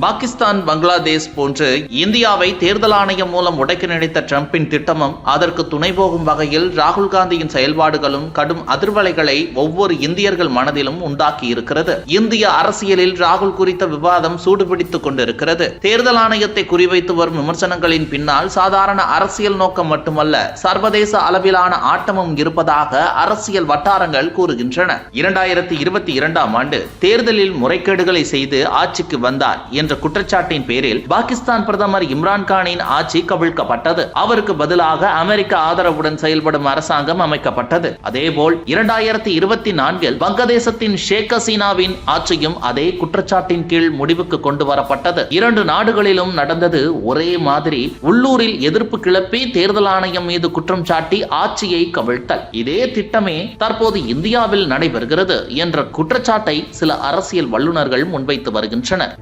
பாகிஸ்தான் பங்களாதேஷ் போன்று இந்தியாவை தேர்தல் ஆணையம் மூலம் உடைக்க நினைத்த டிரம்பின் திட்டமும் அதற்கு துணை போகும் வகையில் ராகுல் காந்தியின் செயல்பாடுகளும் கடும் அதிர்வலைகளை ஒவ்வொரு இந்தியர்கள் மனதிலும் உண்டாக்கி இருக்கிறது இந்திய அரசியலில் ராகுல் குறித்த விவாதம் சூடுபிடித்துக் கொண்டிருக்கிறது. தேர்தல் ஆணையத்தை குறிவைத்து வரும் விமர்சனங்களின் பின்னால் சாதாரண அரசியல் நோக்கம் மட்டுமல்ல சர்வதேச அளவிலான ஆட்டமும் இருப்பதாக அரசியல் வட்டாரங்கள் கூறுகின்றன. இரண்டாயிரத்தி இருபத்தி இரண்டாம் ஆண்டு தேர்தலில் முறைகேடுகளை செய்து ஆட்சிக்கு வந்தார் என்ற குற்றச்சாட்டின் பேரில் பாகிஸ்தான் பிரதமர் இம்ரான் கானின் ஆட்சி கவிழ்க்கப்பட்டது. அவருக்கு பதிலாக அமெரிக்க ஆதரவுடன் செயல்படும் அரசாங்கம் அமைக்கப்பட்டது. அதேபோல் இரண்டாயிரத்தி இருபத்தி நான்கில் வங்கதேசத்தின் ஷேக் ஹசீனாவின் ஆட்சியும் அதே குற்றச்சாட்டின் கீழ் முடிவுக்கு கொண்டு வரப்பட்டது இரண்டு நாடுகளிலும் நடந்தது ஒரே மாதிரி. உள்ளூரில் எதிர்ப்பு கிளப்பி தேர்தல் ஆணையம் மீது குற்றம் சாட்டி ஆட்சியை கவிழ்த்தல். இதே திட்டமே தற்போது இந்தியாவில் நடைபெறுகிறது என்ற குற்றச்சாட்டை சில அரசியல் வல்லுநர்கள் முன்வைத்து வருகின்றனர்.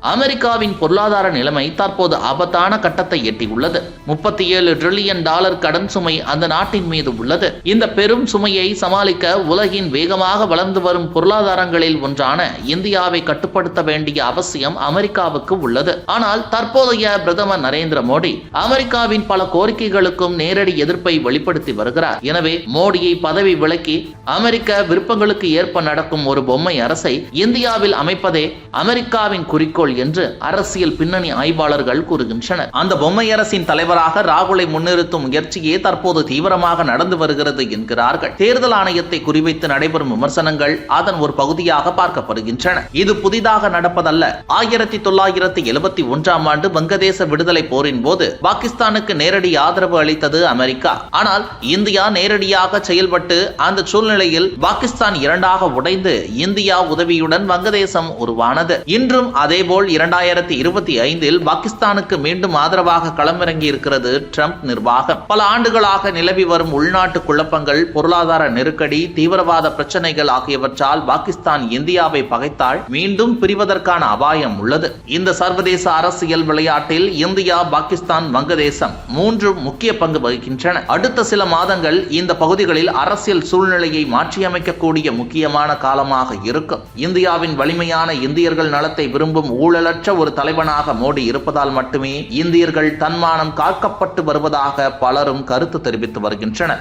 அமெரிக்காவின் பொருளாதார நிலைமை தற்போது ஆபத்தான கட்டத்தை எட்டியுள்ளது. முப்பத்தி ஏழு டிரில்லியன் டாலர் கடன் சுமை அந்த நாட்டின் மீது உள்ளது. இந்த பெரும் சுமையை சமாளிக்க உலகின் வேகமாக வளர்ந்து வரும் பொருளாதாரங்களில் ஒன்றான இந்தியாவை கட்டுப்படுத்த வேண்டிய அவசியம் அமெரிக்காவுக்கு உள்ளது. ஆனால் தற்போதைய பிரதமர் நரேந்திர மோடி அமெரிக்காவின் பல கோரிக்கைகளுக்கும் நேரடி எதிர்ப்பை வெளிப்படுத்தி வருகிறார். எனவே மோடியை பதவி விலக்கி அமெரிக்க விருப்பங்களுக்கு ஏற்ப நடக்கும் ஒரு பொம்மை அரசை இந்தியாவில் அமைப்பதே அமெரிக்காவின் குறிக்கோள் என்று அரசியல் பின்னணி ஆய்வாளர்கள் கூறுகின்றனர். அந்த பொம்மை அரசின் தலைவராக ராகுலை முன்னிறுத்தும் முயற்சியே தற்போது தீவிரமாக நடந்து வருகிறது என்கிறார்கள். தேர்தல் ஆணையத்தை குறிவைத்து நடைபெறும் விமர்சனங்கள் அதன் ஒரு பகுதியாக பார்க்கப்படுகின்றன. இது புதிதாக நடப்பதல்ல. ஆயிரத்தி தொள்ளாயிரத்தி எழுபத்தி ஒன்றாம் ஆண்டு வங்கதேச விடுதலை போரின் போது பாகிஸ்தானுக்கு நேரடி ஆதரவு அளித்தது அமெரிக்கா. ஆனால் இந்தியா நேரடியாக செயல்பட்டு அந்த சூழ்நிலையில் பாகிஸ்தான் இரண்டாக உடைந்து இந்தியா உதவியுடன் வங்கதேசம் உருவானது. இன்றும் அதேபோல் இரண்டாயிரத்தி இருபத்தி ஐந்தில் பாகிஸ்தானுக்கு மீண்டும் ஆதரவாக களமிறங்கி இருக்கிறது ட்ரம்ப் நிர்வாகம். பல ஆண்டுகளாக நிலவி வரும் உள்நாட்டு குழப்பங்கள் பொருளாதார நெருக்கடி தீவிரவாத பிரச்சனைகள் ஆகியவற்றால் பாகிஸ்தான் இந்தியாவை பகைத்தால் மீண்டும் பிரிவதற்கான அபாயம் உள்ளது. இந்த சர்வதேச அரசியல் விளையாட்டில் இந்தியா பாகிஸ்தான் வங்கதேசம் மூன்று முக்கிய பங்கு வகிக்கின்றன. அடுத்த சில மாதங்கள் இந்த பகுதிகளில் அரசியல் சூழ்நிலையை மாற்றியமைக்கக்கூடிய முக்கியமான காலமாக இருக்கும். இந்தியாவின் வலிமையான இந்தியர்கள் நலத்தை விரும்பும் ஊழலற்ற ஒரு தலைவனாக மோடி இருப்பதால் மட்டுமே இந்தியர்கள் தன்மானம் காக்கப்பட்டு வருவதாக பலரும் கருத்து தெரிவித்து வருகின்றனர்.